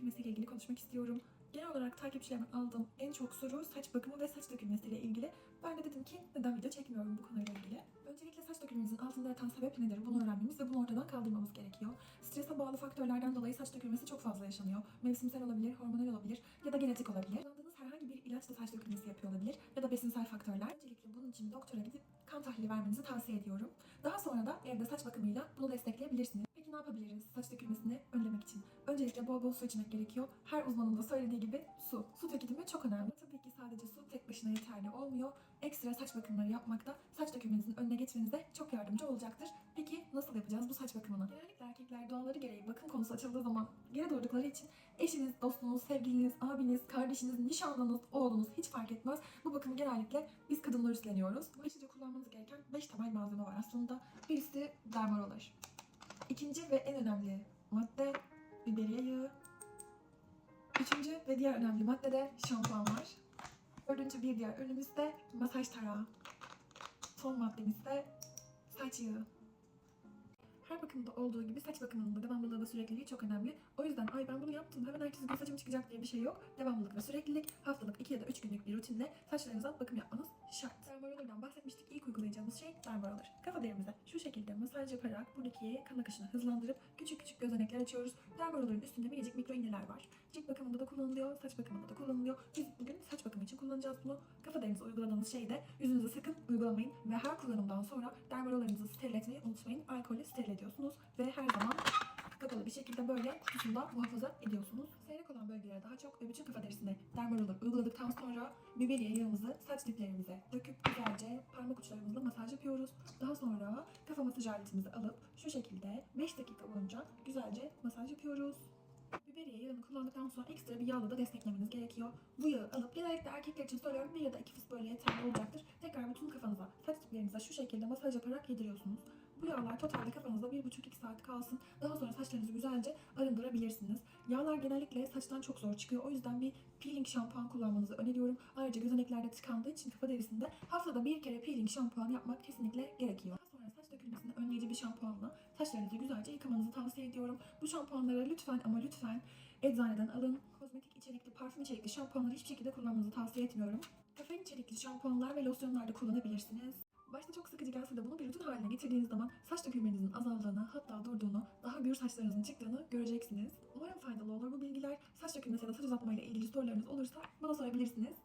dökülmesiyle ilgili konuşmak istiyorum. Genel olarak takipçilerimden aldığım en çok soru saç bakımı ve saç dökülmesiyle ilgili. Ben de dedim ki neden video çekmiyorum bu konuyla ilgili. Öncelikle saç dökülmenizin altında yatan sebep nedir bunu öğrenmemiz ve bunu ortadan kaldırmamız gerekiyor. Strese bağlı faktörlerden dolayı saç dökülmesi çok fazla yaşanıyor. Mevsimsel olabilir, hormonal olabilir ya da genetik olabilir. Kullandığınız herhangi bir ilaç da saç dökülmesi yapıyor olabilir ya da besinsel faktörler. Öncelikle için doktora gidip kan tahlili vermenizi tavsiye ediyorum. Daha sonra da evde saç bakımıyla bunu destekleyebilirsiniz. Peki ne yapabiliriz saç dökülmesini önlemek için? Öncelikle bol bol su içmek gerekiyor. Her uzmanın da söylediği gibi su. Su tüketimi çok önemli. Tabii ki sadece su tek başına yeterli olmuyor. Ekstra saç bakımları yapmak da saç dökülmenizin önüne geçmenize çok yardımcı olacaktır. Peki nasıl yapacağız bu saç bakımını? Genellikle erkekler doğaları gereği bakım konusu açıldığı zaman geri durdukları için eşiniz, dostunuz, sevgiliniz, abiniz, kardeşiniz, nişanlınız, oğlunuz hiç fark etmez. Bu bakımı genellikle biz kadınlar üstleniyoruz. Başlıca kullanmanız gereken 5 temel malzeme var aslında. Birisi dermarolar. İkinci ve en önemli madde biberiye yağı. Üçüncü ve diğer önemli madde de şampuan var. Dördüncü bir diğer ürünümüz de masaj tarağı. Son maddemiz de saç yağı. Her bakımda olduğu gibi saç bakımının da devamlılığı ve sürekliliği çok önemli. O yüzden ay ben bunu yaptım hemen ertesi gün saçım çıkacak diye bir şey yok. Devamlılık ve süreklilik haftalık 2 ya da 3 günlük bir rutinle saçlarınıza bakım yapmanız şart. Dermarollerden bahsetmiştik. Uygulayacağımız şey dermaroller. Kafa derimize şu şekilde masaj yaparak buradaki kan akışını hızlandırıp küçük küçük gözenekler açıyoruz. Dermarollerin üstünde minicik mikro iğneler var. Cilt bakımında da kullanılıyor, saç bakımında da kullanılıyor. Biz bugün saç bakımı için kullanacağız bunu. Kafa derinize uyguladığınız şeyi de yüzünüze sakın uygulamayın ve her kullanımdan sonra dermarollerinizi steril etmeyi unutmayın. Alkolle steril ediyorsunuz ve her zaman kapalı bir şekilde böyle kutusunda muhafaza ediyorsunuz. Olan bölgelere daha çok ve bütün kafa derisine dermaroller uyguladıktan sonra biberiye yağımızı saç diplerimize döküp güzelce parmak uçlarımızla masaj yapıyoruz. Daha sonra kafa masaj aletimizi alıp şu şekilde 5 dakika boyunca güzelce masaj yapıyoruz. Biberiye yağını kullandıktan sonra ekstra bir yağla da desteklemeniz gerekiyor. Bu yağı alıp genellikle erkekler için söylüyorum bir ya da iki fıs böyle yeterli olacaktır. Tekrar bütün kafanıza, saç diplerinize şu şekilde masaj yaparak yediriyorsunuz. Bu yağlar totalde kafanızda 1,5-2 saat kalsın. Daha sonra saçlarınızı güzelce arındırabilirsiniz. Yağlar genellikle saçtan çok zor çıkıyor. O yüzden bir peeling şampuan kullanmanızı öneriyorum. Ayrıca gözeneklerde tıkandığı için kafa derisinde haftada bir kere peeling şampuan yapmak kesinlikle gerekiyor. Daha sonra saç dökülmesini önleyici bir şampuanla saçlarınızı güzelce yıkamanızı tavsiye ediyorum. Bu şampuanları lütfen ama lütfen eczaneden alın. Kozmetik içerikli, parfüm içerikli şampuanları hiçbir şekilde kullanmanızı tavsiye etmiyorum. Kafein içerikli şampuanlar ve losyonlar da kullanabilirsiniz. Başta çok sıkıcı gelse de bunu bir rutin haline getirdiğiniz zaman saç dökülmenizin azaldığını, hatta durduğunu, daha gür saçlarınızın çıktığını göreceksiniz. Umarım faydalı olur bu bilgiler. Saç dökülmesi ya da saç uzatmayla ilgili sorularınız olursa bana sorabilirsiniz.